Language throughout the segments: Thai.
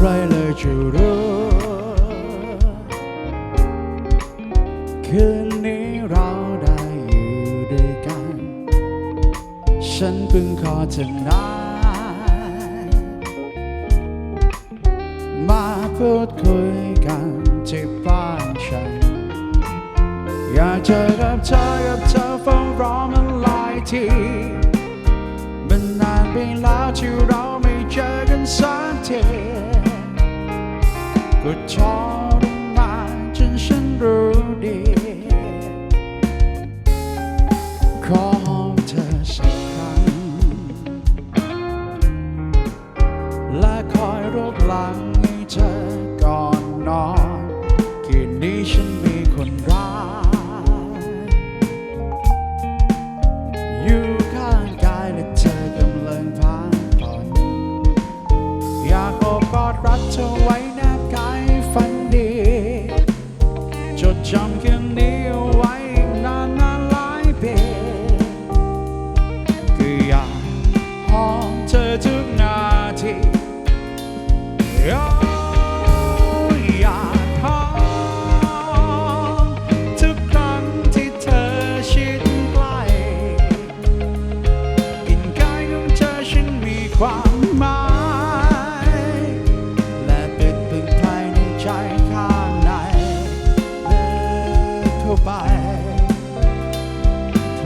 ใครเลยจะรู้คืนนี้เราได้อยู่ด้วยกัน ฉันเพิ่งขอเธอนะมาพูดคุยกันที่บ้านฉัน อยากเจอกับเธอกับเธอเฝ้ารอมันหลายทีมันนานไปแล้วที่เราไม่เจอกันสักที ก็ทรมานจนฉันรู้ดีขอหอมเธอสักครั้ง และคอยรบหลังให้เธอก่อนนอนคืนนี้ฉันมีคนรักอ เพ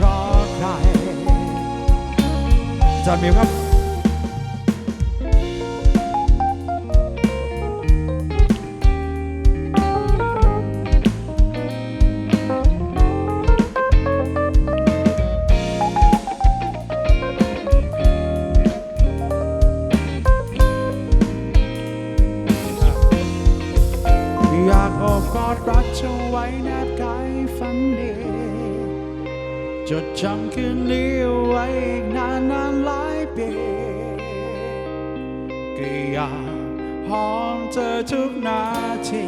ราะใครจานมิวครับ อยากโอบกอดรักเธอไว้แนบกายฝันดี จดจำคืนนี้ไว้อีกนานนานหลายปีก็อยากหอมเธอทุกนาที